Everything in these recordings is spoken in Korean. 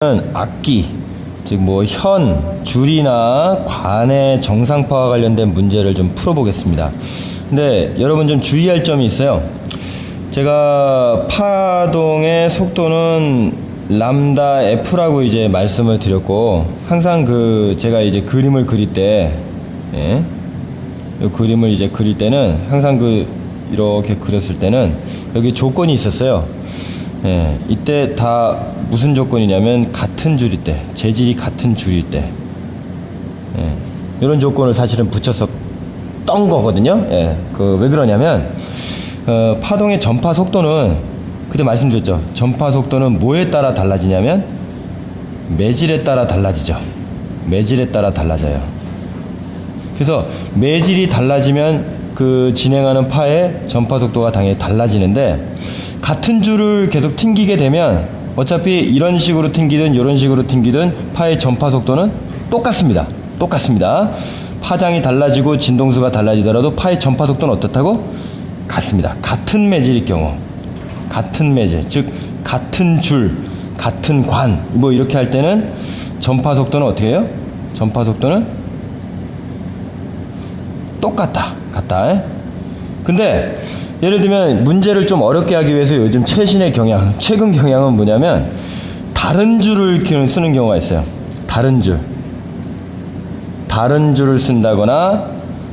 는 악기 즉 뭐 현, 줄이나 관의 정상파와 관련된 문제를 좀 풀어보겠습니다. 근데 여러분 좀 주의할 점이 있어요. 제가 파동의 속도는 람다 F라고 이제 말씀을 드렸고 항상 그 제가 이제 그림을 그릴 때 예? 이 그림을 이제 그릴 때는 항상 그 이렇게 그렸을 때는 여기 조건이 있었어요. 예, 이때 다 무슨 조건이냐면 같은 줄일 때, 재질이 같은 줄일 때, 예, 이런 조건을 사실은 붙여서 떤 거거든요. 예, 그 왜 그러냐면 어, 파동의 전파 속도는 그때 말씀드렸죠. 전파 속도는 뭐에 따라 달라지냐면 매질에 따라 달라지죠. 매질에 따라 달라져요. 그래서 매질이 달라지면 그 진행하는 파의 전파 속도가 당연히 달라지는데 같은 줄을 계속 튕기게 되면 어차피 이런 식으로 튕기든 이런 식으로 튕기든 파의 전파 속도는 똑같습니다. 똑같습니다. 파장이 달라지고 진동수가 달라지더라도 파의 전파 속도는 어떻다고? 같습니다. 같은 매질일 경우 같은 매질 즉 같은 줄 같은 관 뭐 이렇게 할 때는 전파 속도는 어떻게 해요? 전파 속도는 똑같다. 같다. 에? 근데 예를 들면 문제를 좀 어렵게 하기 위해서 요즘 최신의 경향, 최근 경향은 뭐냐면 다른 줄을 쓰는 경우가 있어요. 다른 줄. 다른 줄을 쓴다거나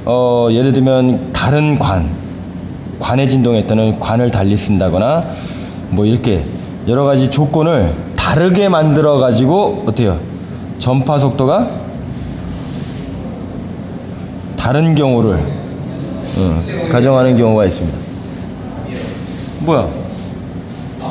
어, 예를 들면 다른 관, 관의 진동에 따른 관을 달리 쓴다거나 뭐 이렇게 여러 가지 조건을 다르게 만들어 가지고 어때요? 전파 속도가 다른 경우를 어, 가정하는 경우가 있습니다. 뭐야?